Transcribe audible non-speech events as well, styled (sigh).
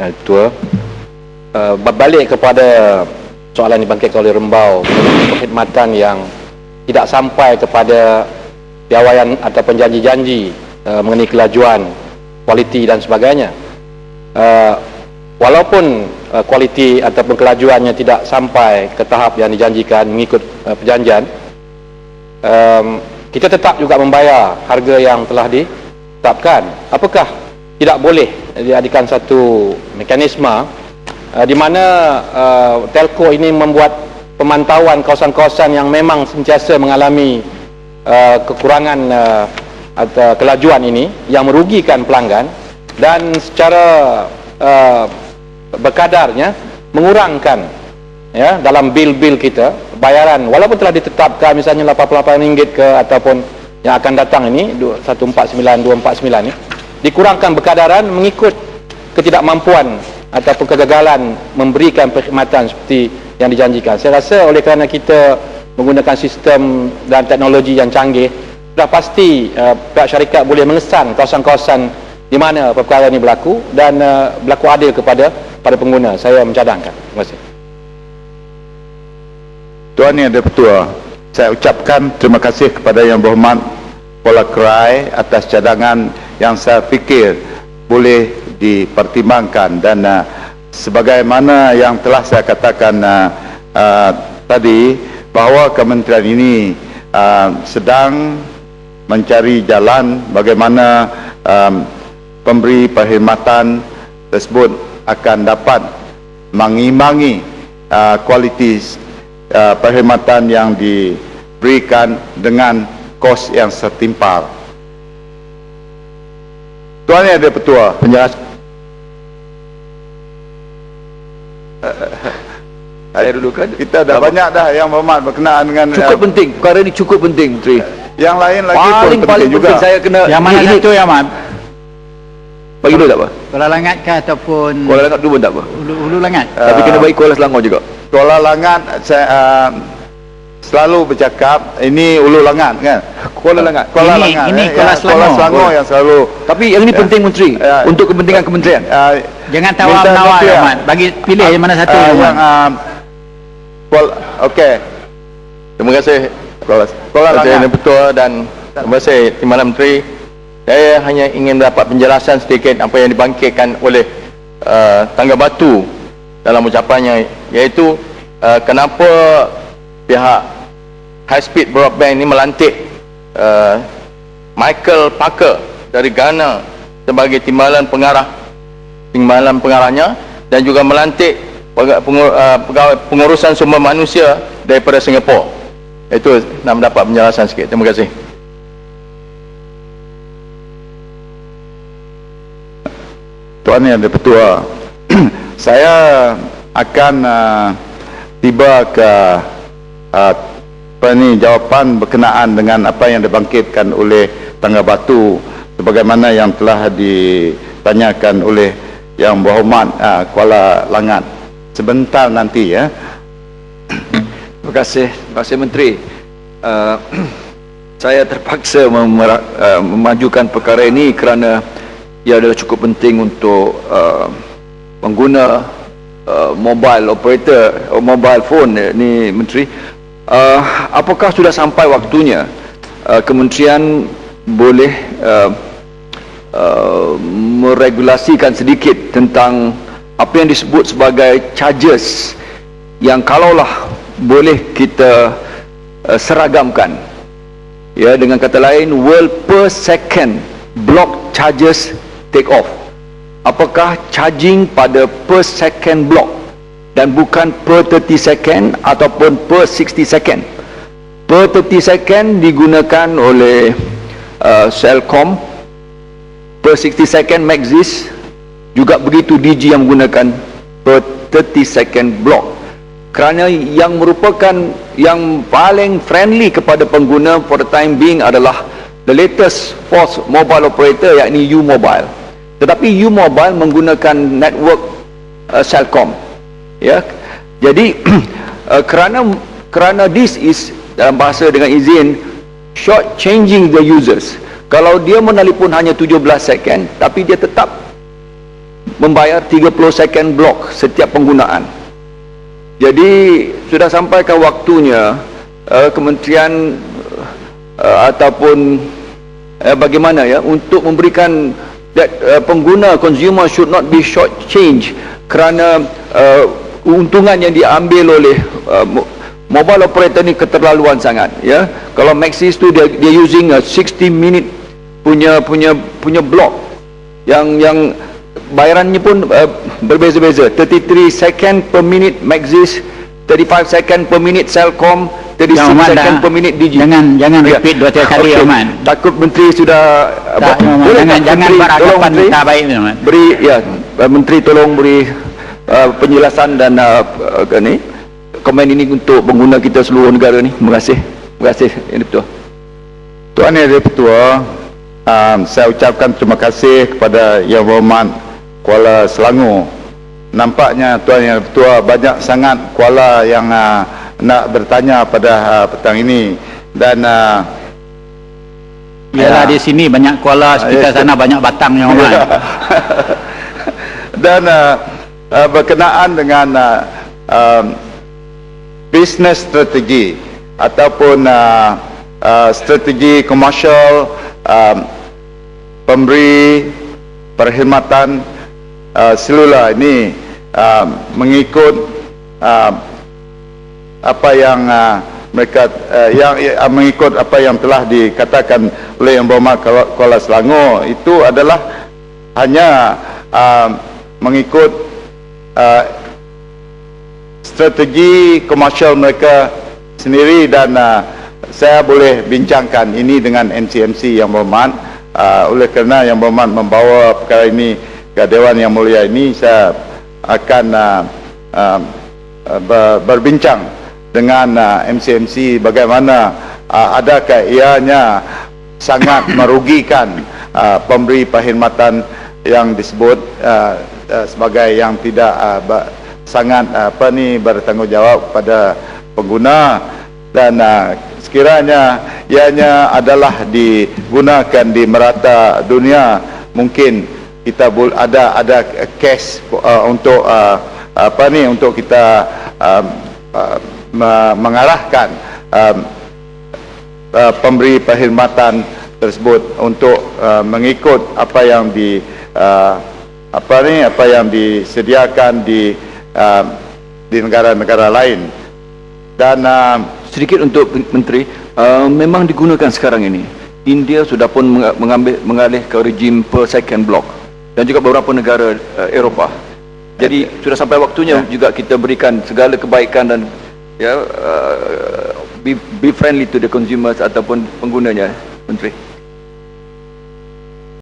uh, Tua. Uh, berbalik kepada soalan dibangkitkan oleh Rembau perkhidmatan yang tidak sampai kepada piawaian ataupun janji-janji uh, mengenai kelajuan, kualiti dan sebagainya. Uh, walaupun uh, kualiti ataupun kelajuannya tidak sampai ke tahap yang dijanjikan mengikut uh, perjanjian, um, kita tetap juga membayar harga yang telah ditetapkan. Apakah tidak boleh diadakan satu mekanisme uh, di mana uh, telco ini membuat pemantauan kawasan-kawasan yang memang sentiasa mengalami uh, kekurangan uh, atau kelajuan ini yang merugikan pelanggan dan secara uh, berkadarnya mengurangkan ya dalam bil-bil kita bayaran. Walaupun telah ditetapkan misalnya RM88 ke ataupun yang akan datang ini 149 249 ini dikurangkan berkadaran mengikut ketidakmampuan ataupun kegagalan memberikan perkhidmatan seperti yang dijanjikan. Saya rasa oleh kerana kita menggunakan sistem dan teknologi yang canggih, sudah pasti uh, pihak syarikat boleh mengesan kawasan-kawasan di mana perkara ini berlaku dan uh, berlaku adil kepada pada pengguna. Saya mencadangkan. Terima kasih. Tuan Yang Dipertua, saya ucapkan terima kasih kepada Yang Berhormat Pola Kerai atas cadangan yang saya fikir boleh dipertimbangkan dan uh, sebagaimana yang telah saya katakan uh, uh, tadi bahawa kementerian ini uh, sedang mencari jalan bagaimana um, pemberi perkhidmatan tersebut akan dapat mengimbangi uh, kualiti uh, perkhidmatan yang diberikan dengan kos yang setimpal. Tuan Yang Dipertua, Penjelas (laughs) saya dulu kan kita dah banyak dah yang berhormat berkenaan dengan cukup uh, penting perkara ini cukup penting Menteri yang lain lagi paling pun penting paling juga. penting saya kena Yang mana ini, satu yang Mat? bagi dulu tak apa Kuala Langat ke ataupun Kuala Langat dulu pun tak apa Ulu, Ulu Langat? Ah. tapi kena bagi Kuala Selangor juga Kuala Langat saya uh, selalu bercakap ini Ulu Langat kan. Kuala Langat Kuala Ini- Langat. ini eh, Kuala ya, Kuala Selangor. Selangor yang selalu tapi yang ini Ya. penting Menteri Ya. untuk kepentingan kementerian uh, Jangan nanti, ya ya. Bagi pilih yang mana satu uh, yang uh, Kuala okey. Terima kasih Kuala Kuala Ketua Yang Langat. Bertua dan terima kasih Timbalan Menteri. Saya hanya ingin dapat penjelasan sedikit apa yang dibangkitkan oleh uh, Tangga Batu dalam ucapannya iaitu uh, kenapa pihak high speed broadband ini melantik uh, Michael Parker dari Ghana sebagai timbalan pengarah timbalan pengarahnya dan juga melantik uh, pengurusan sumber manusia daripada Singapura. Itu nak mendapat penjelasan sikit. Terima kasih. Tuan Yang Dipertua, (clears throat) saya akan uh, tiba ke uh, apa ni jawapan berkenaan dengan apa yang dibangkitkan oleh Tangga Batu sebagaimana yang telah ditanyakan oleh yang berhormat uh, Kuala Langat. Sebentar nanti ya. (clears throat) terima kasih. Terima kasih Menteri. Uh, (clears throat) saya terpaksa memera- uh, memajukan perkara ini kerana ia adalah cukup penting untuk uh, pengguna uh, mobile operator uh, mobile phone eh, ni Menteri uh, apakah sudah sampai waktunya uh, kementerian boleh uh, uh, meregulasikan sedikit tentang apa yang disebut sebagai charges yang kalaulah boleh kita uh, seragamkan? Ya dengan kata lain world per second block charges take off. Apakah charging pada per second block dan bukan per 30 second ataupun per 60 second. Per 30 second digunakan oleh uh, Cellcom per 60 second Maxis. Juga begitu DG yang menggunakan per 30 second block. Kerana yang merupakan yang paling friendly kepada pengguna for the time being adalah the latest force mobile operator yakni U-Mobile tetapi U-Mobile menggunakan network uh, Cellcom ya. Jadi (clears throat) uh, kerana kerana this is dalam bahasa dengan izin short changing the users. Kalau dia menelpon hanya 17 second tapi dia tetap membayar 30 second block setiap penggunaan. Jadi sudah sampaikan waktunya uh, kementerian uh, ataupun uh, bagaimana ya untuk memberikan that uh, pengguna consumer should not be short change kerana uh, untungan yang diambil oleh uh, mo- mobile operator ni keterlaluan sangat ya kalau Maxis tu dia dia using a 60 minute punya punya punya block yang yang bayarannya pun uh, berbeza-beza 33 second per minute Maxis 35 second per minute Celcom 36 Yang Ahmad second dah- per minute Digi jangan- jangan Ya. repeat dua tiga kali, Okey. Ahmad. takut menteri sudah Tak, boleh jangan tak jangan Menteri, beranggapan Menteri tak baik Ahmad. beri ya menteri tolong beri uh, penjelasan dan uh, uh, ni komen ini untuk pengguna kita seluruh negara ni terima kasih terima kasih ini betul Tuan Yang Di-Pertua, um, saya ucapkan terima kasih kepada Yang Berhormat Kuala Selangor. Nampaknya Tuan Yang Di-Pertua banyak sangat Kuala yang uh, nak bertanya pada uh, petang ini dan uh, Yalah Ya. di sini banyak kuala sekitar Ya. sana banyak batang yang Ahmad. (laughs) dan uh, uh, berkenaan dengan uh, um, business strategi ataupun uh, uh, strategi komersial um, pemberi perkhidmatan uh, selular ini uh, mengikut uh, apa yang uh, mereka uh, yang uh, mengikut apa yang telah dikatakan oleh Yang Berhormat Kuala Selangor. Itu adalah hanya uh, mengikut uh, strategi komersial mereka sendiri dan uh, saya boleh bincangkan ini dengan NCMC yang berhormat. Uh, oleh kerana yang berhormat membawa perkara ini ke Dewan Yang Mulia ini saya akan uh, uh, uh, ber- berbincang dengan uh, MCMC bagaimana uh, adakah ianya sangat merugikan uh, pemberi perkhidmatan yang disebut uh, uh, sebagai yang tidak uh, ba- sangat uh, apa ni bertanggungjawab pada pengguna dan uh, sekiranya ianya adalah digunakan di merata dunia mungkin kita ada ada cash uh, untuk uh, apa ni untuk kita uh, me- mengarahkan um, uh, pemberi perkhidmatan tersebut untuk uh, mengikut apa yang di uh, apa ni? Apa yang disediakan di uh, di negara-negara lain. Dan uh, sedikit untuk menteri uh, memang digunakan sekarang ini. India sudah pun meng- mengambil mengalih ke rejim per second block dan juga beberapa negara uh, Eropah. Jadi sudah sampai waktunya juga kita berikan segala kebaikan dan ya uh, be, be friendly to the consumers ataupun penggunanya menteri